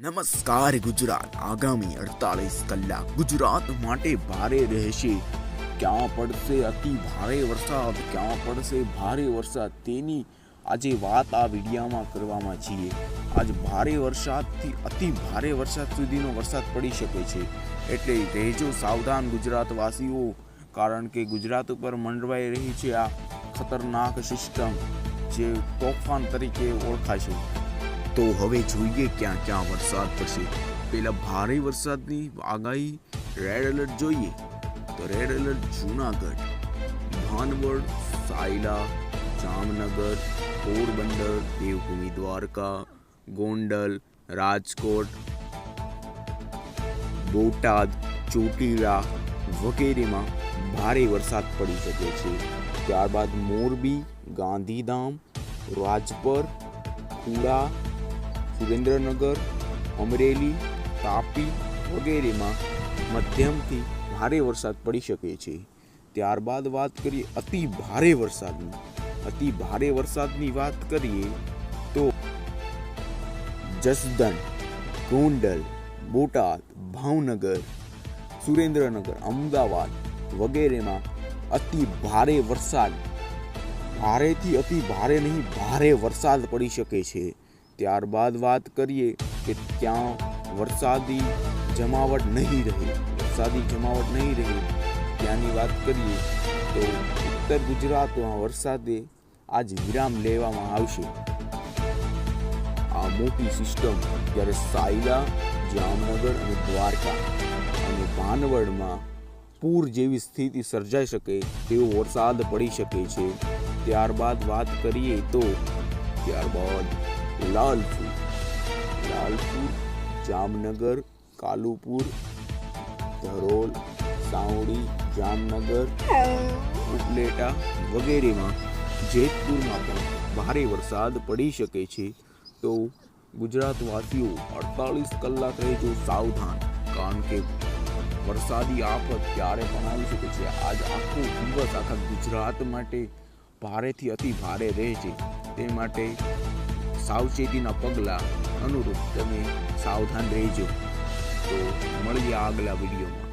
નમસ્કાર ગુજરાત, આગામી અડતાલીસ કલાક. ગુજરાત માટે ભારે રહેશે. ક્યાં પડશે અતિ ભારે વરસાદ, ક્યાં પડશે ભારે વરસાદ તેની આજે વાત આ વિડીયામાં કરવામાં છીએ. આજ ભારે વરસાદથી અતિ ભારે વરસાદ સુધીનો વરસાદ પડી શકે છે. એટલે રહેજો સાવધાન ગુજરાતવાસીઓ, કારણ કે ગુજરાત ઉપર મંડવાઈ રહી છે આ ખતરનાક સિસ્ટમ જે તોફાન તરીકે ઓળખાશે તો હવે જોઈએ ક્યાં ક્યાં વરસાદ પડશે. પેલા ભારે વરસાદની આગાહી રેડ એલર્ટ જોઈએ. તો રેડ એલર્ટ જુનાગઢ, ભાનવડ, સાયલા, જામનગર, પોરબંદર, દેવભૂમિ દ્વારકા, ગોંડલ, રાજકોટ, બોટાદ, ચોટીલા વગેરેમાં ભારે વરસાદ પડી શકે છે. ત્યારબાદ મોરબી, ગાંધીધામ, રાજપર, ખુડા સુરેન્દ્રનગર અમરેલી, તાપી વગેરેમાં મધ્યમથી ભારે વરસાદ પડી શકે છે. ત્યારબાદ વાત કરીએ અતિ ભારે વરસાદની. અતિ ભારે વરસાદની વાત કરીએ તો જસદન ગોંડલ, બોટાદ, ભાવનગર, સુરેન્દ્રનગર, અમદાવાદ વગેરેમાં અતિ ભારે વરસાદ. ભારેથી અતિ ભારે નહીં, ભારે વરસાદ પડી શકે છે. ત્યારબાદ વાત કરીએ કે ત્યાં વરસાદી જમાવટ નહીં રહે. વરસાદી જમાવટ નહીં રહે. ત્યાંની વાત કરીએ તો ઉત્તર ગુજરાતમાં વરસાદે આજ વિરામ લેવામાં આવશે. આ મોટી સિસ્ટમ જ્યારે સાયલા, જામનગર અને દ્વારકા અને ભાનવડમાં પૂર જેવી સ્થિતિ સર્જાઈ શકે તેવો વરસાદ પડી શકે છે. ત્યારબાદ વાત કરીએ તો ત્યારબાદ લાલપુર. લાલપુર, જામનગર, કાલુપુર, ધરોલ, સાવડી, જામનગર, ઉપલેટા વગેરેમાં જેતપુરમાં પણ ભારે વરસાદ પડી શકે છે. તો ગુજરાતવાસીઓ અડતાલીસ કલાક રહેજો સાવધાન, કારણ કે વરસાદી આફત ક્યારે પણ આવી શકે છે. આજ આખો દિવસ આખા ગુજરાત માટે ભારેથી અતિ ભારે રહે છે. તે માટે સાવચેતીના પગલાં અનુરૂપ તમે સાવધાન રહેજો. તો મળીએ આગલા વિડીયોમાં.